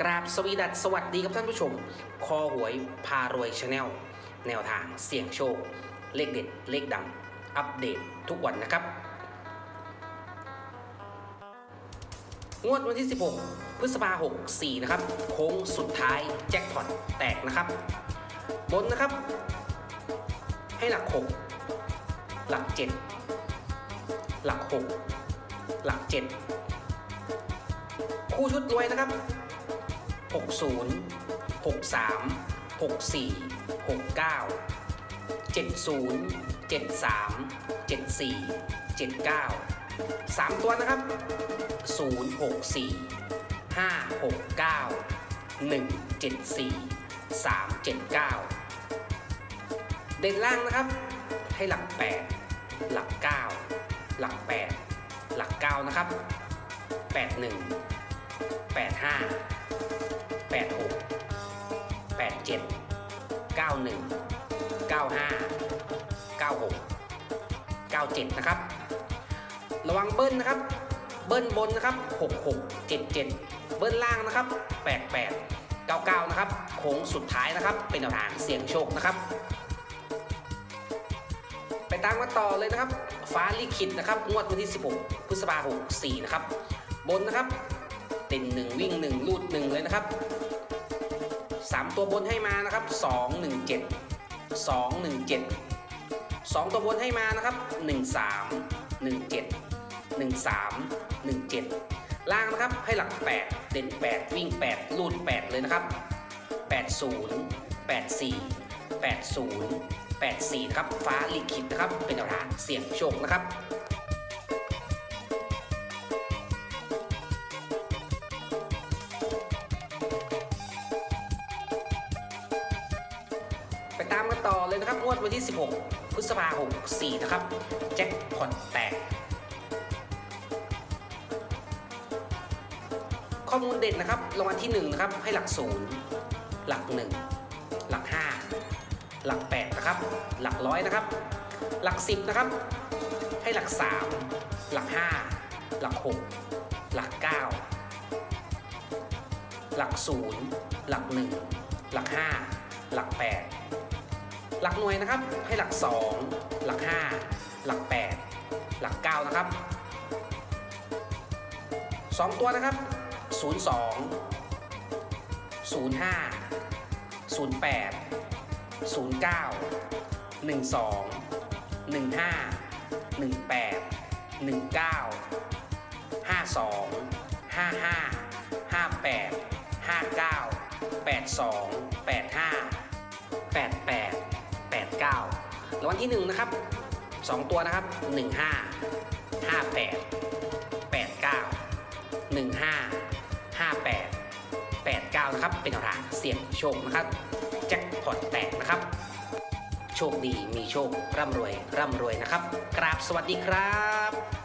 กราบสวีดัสสวัสดีครับท่านผู้ชม คอหวยพารวยชาแนลแนวทางเสี่ยงโชค เลขเด็ด เลขดัง อัปเดตทุกวันนะครับ งวดวันที่ 16 พฤษภาคม64 นะครับ โค้งสุดท้ายแจ็คพอตแตกนะครับ บนนะครับ ให้หลัก 6 หลัก 7 หลัก 6 หลัก 7 คู่ชุดรวยนะครับ 60 63 64 69 70 73 74 79 3 ตัวนะครับ 064 569 174 379 เด่นล่างนะครับ ให้หลัก 8 หลัก 9 หลัก 8 หลัก 9 นะครับ 81 85 86 87 91 95 96 97นะครับ ระวังเบิ้ลนะครับ เบิ้ลบนนะครับ66 77เบิ้ลล่างนะครับ88 99นะครับโค้งสุดท้ายนะครับ เป็นแนวทางเสี่ยงโชคนะครับไปตามกันต่อเลยนะครับ ฟ้าลิขิตนะครับ งวดวันที่ 16 พฤษภาคม64 นะครับ บนนะครับ เต็นหนึ่งวิ่งหนึ่งลูดหนึ่งเลยนะครับ3ตัวบนให้มานะครับ2 1 7 2 1 7 2ตัวบนให้มานะครับ1 3 1 7 1 3 1 7ล่างนะครับให้หลัก8เด่น8วิ่ง8ลูด8เลยนะครับ80 84 80 84นะครับฟ้าลิขิตนะครับเป็นแนวทางเสี่ยงโชคนะครับามกันต่อเลยนะครับงวดวันที่ 16 พฤษภาคม64 นะครับ แจ็คพอตแตก ข้อมูลเด่นนะครับรางวัลที่1นะครับให้หลัก0หลัก 1 หลัก 5 หลัก 8 นะครับ หลักร้อยนะครับ หลัก 10 นะครับ ให้หลัก 3 หลัก 5 หลัก 6 หลัก 9 หลัก 0 หลัก 1 หลัก 5 หลัก 8 หลักหน่วยนะครับให้หลัก 2 หลัก 5 หลัก 8 หลัก 9 นะครับ 2 ตัวนะครับ 02 05 08 09 12 15 18 19 52 55 58 59 82 85างวัลที่1นะครับ2 ตัวนะครับ 15 58 89 15 58 89 นะครับ เป็นแนวทางเสี่ยงโชคนะครับ แจ็คพอตแตกนะครับ โชคดีมีโชค ร่ำรวย ร่ำรวยนะครับ กราบสวัสดีครับ